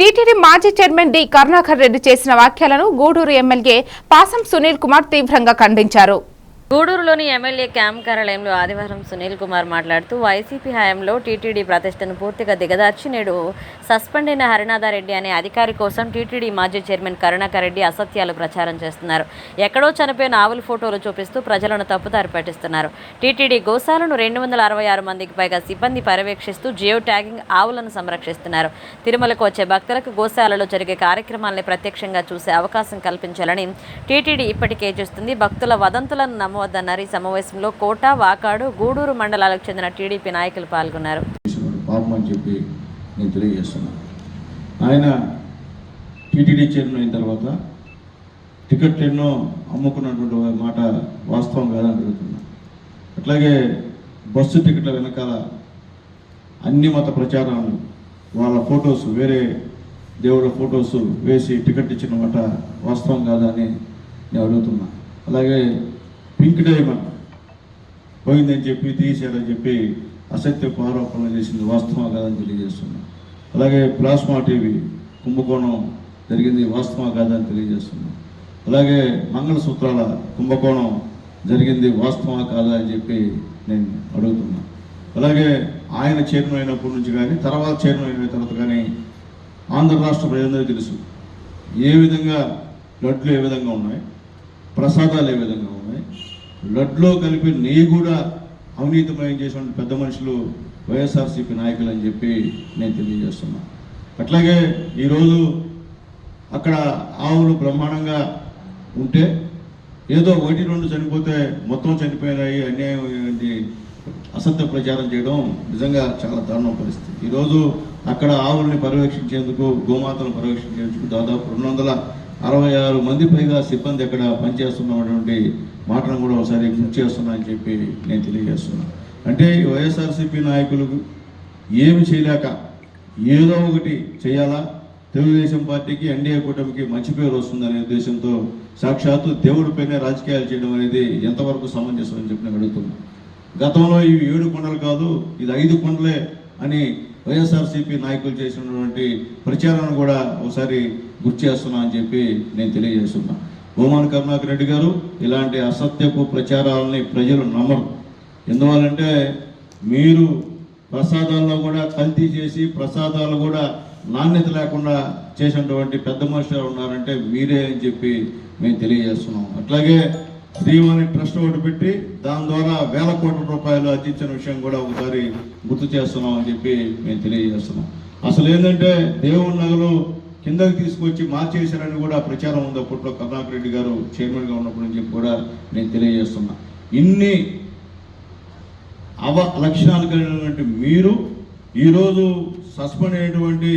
TTD మాజీ chairman D. Karunakar Reddy చేసిన వ్యాఖ్యలను గూడూరు ఎమ్మెల్యే పాసం సునీల్ కుమార్ తీవ్రంగా ఖండించారు. గూడూరులోని ఎమ్మెల్యే క్యాంప్ కార్యాలయంలో ఆదివారం సునీల్ కుమార్ మాట్లాడుతూ వైసీపీ హయాంలో టీటీడీ ప్రతిష్టను పూర్తిగా దిగదార్చి నేడు సస్పెండ్ అయిన హరినాథారెడ్డి అనే అధికారి కోసం టీటీడీ మాజీ చైర్మన్ కరుణాకర్ రెడ్డి అసత్యాలు ప్రచారం చేస్తున్నారు. ఎక్కడో చనిపోయిన ఆవుల ఫోటోలు చూపిస్తూ ప్రజలను తప్పుదారి పట్టిస్తున్నారు. టీటీడీ గోశాలను రెండు వందల అరవై ఆరు మందికి పైగా సిబ్బంది పర్యవేక్షిస్తూ జియో ట్యాగింగ్ ఆవులను సంరక్షిస్తున్నారు. తిరుమలకు వచ్చే భక్తులకు గోశాలలో జరిగే కార్యక్రమాల్ని ప్రత్యక్షంగా చూసే అవకాశం కల్పించాలని టీటీడీ ఇప్పటికే చేస్తుంది. భక్తుల వదంతులను నమ్మవద్దన్నారు ఈ సమావేశంలో కోట వాకాడు గూడూరు మండలాలకు చెందిన టీడీపీ నాయకులు పాల్గొన్నారు. పాపం అని చెప్పి నేను తెలియజేస్తున్నాను. ఆయన టీటీడీ చైర్మన్ అయిన తర్వాత టికెట్ ఎన్నో అమ్ముకున్నటువంటి మాట వాస్తవం కాదని అడుగుతున్నా అట్లాగే బస్సు టికెట్ల వెనకాల అన్ని మత ప్రచారాలు వాళ్ళ ఫొటోస్ వేరే దేవుళ్ళ ఫొటోస్ వేసి టికెట్ ఇచ్చిన మాట వాస్తవం కాదని నేను అడుగుతున్నా అలాగే పింక్ డైమండ్. పోయిందని చెప్పి తీసేయాలని చెప్పి అసత్యపు ఆరోపణలు చేసింది వాస్తవం కాదని తెలియజేస్తున్నాం. అలాగే ప్లాస్మా టీవీ కుంభకోణం జరిగింది వాస్తవం కాదని తెలియజేస్తున్నాం. అలాగే మంగళసూత్రాల కుంభకోణం జరిగింది వాస్తవం కాదా అని చెప్పి నేను అడుగుతున్నా. అలాగే ఆయన చైర్మన్ అయినప్పటి నుంచి కానీ తర్వాత చైర్మన్ అయిన తర్వాత కానీ ఆంధ్ర రాష్ట్ర ప్రజలందరికీ తెలుసు. ఏ విధంగా లడ్లు ఏ విధంగా ఉన్నాయి ప్రసాదాలు ఏ విధంగా ఉన్నాయి లడ్లో కలిపి నీ కూడా అవినీతిమయం చేసిన పెద్ద మనుషులు వైఎస్ఆర్సీపీ నాయకులు అని చెప్పి నేను తెలియజేస్తున్నా. అట్లాగే ఈరోజు అక్కడ ఆవులు బ్రహ్మాండంగా ఉంటే ఏదో ఒకటి రెండు చనిపోతే మొత్తం చనిపోయినాయి అన్యాయం అయింది అసత్య ప్రచారం చేయడం నిజంగా చాలా దారుణ పరిస్థితి. ఈరోజు అక్కడ ఆవుల్ని పర్యవేక్షించేందుకు గోమాతను పర్యవేక్షించేందుకు దాదాపు రెండు వందల అరవై ఆరు మంది పైగా సిబ్బంది అక్కడ పనిచేస్తున్నటువంటి మాటను కూడా ఒకసారి గుర్తు చేస్తున్నా అని చెప్పి నేను తెలియజేస్తున్నాను అంటే ఈ వైఎస్ఆర్సీపీ నాయకులకు ఏమి చేయలేక ఏదో ఒకటి చేయాలా? తెలుగుదేశం పార్టీకి ఎన్డీఏ కూటమికి మంచి పేరు వస్తుందనే ఉద్దేశంతో సాక్షాత్తు దేవుడిపైనే రాజకీయాలు చేయడం అనేది ఎంతవరకు సమంజసం అని చెప్పి నేను అడుగుతున్నాను గతంలో ఇవి ఏడు కొండలు కాదు ఇది ఐదు కొండలే అని వైఎస్ఆర్సీపీ నాయకులు చేసినటువంటి ప్రచారాన్ని కూడా ఒకసారి గుర్తు చేస్తున్నా అని చెప్పి నేను తెలియజేస్తున్నా. భూమాన్ కరుణాకర్ రెడ్డి గారు ఇలాంటి అసత్యపు ప్రచారాలని ప్రజలు నమ్మరు. ఎందువల్లంటే మీరు ప్రసాదాల్లో కూడా కల్తీ చేసి ప్రసాదాలు కూడా నాణ్యత లేకుండా చేసినటువంటి పెద్ద మనుషులు ఉన్నారంటే మీరే అని చెప్పి మేము తెలియజేస్తున్నాం అట్లాగే శ్రీవాణి ట్రస్ట్ ఒకటి పెట్టి దాని ద్వారా వేల కోట్ల రూపాయలు అర్జించిన విషయం కూడా ఒకసారి గుర్తు చేస్తున్నాం అని చెప్పి మేము తెలియజేస్తున్నాం. అసలు ఏంటంటే దేవుడి నగలు కిందకి తీసుకొచ్చి మార్చేశారని కూడా ప్రచారం ఉంది అప్పట్లో కరుణాకర్ రెడ్డి గారు చైర్మన్గా ఉన్నప్పటి నుంచి చెప్పి కూడా నేను తెలియజేస్తున్నా. ఇన్ని అవ లక్షణాలు కలిగినటువంటి మీరు ఈరోజు సస్పెండ్ అయినటువంటి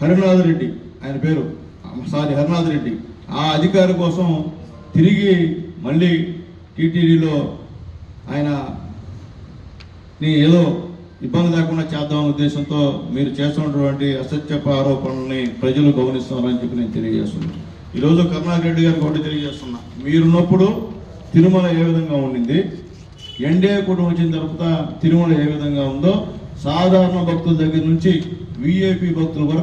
హరినాథ్ రెడ్డి ఆయన పేరు సారీ హరినాథ్ రెడ్డి ఆ అధికారి కోసం తిరిగి మళ్ళీ టీటీడీలో ఆయన నీ ఏదో ఇబ్బంది లేకుండా చేద్దామనే ఉద్దేశంతో మీరు చేస్తున్నటువంటి అసత్యప ఆరోపణల్ని ప్రజలు గమనిస్తున్నారని చెప్పి నేను తెలియజేస్తున్నాను. ఈరోజు కరుణాకర్ రెడ్డి గారికి ఒకటి తెలియజేస్తున్నా. మీరున్నప్పుడు తిరుమల ఏ విధంగా ఉండింది? ఎన్డీఏ కుటుంబం వచ్చిన తర్వాత తిరుమల ఏ విధంగా ఉందో? సాధారణ భక్తుల దగ్గర నుంచి విఐపి భక్తుల వరకు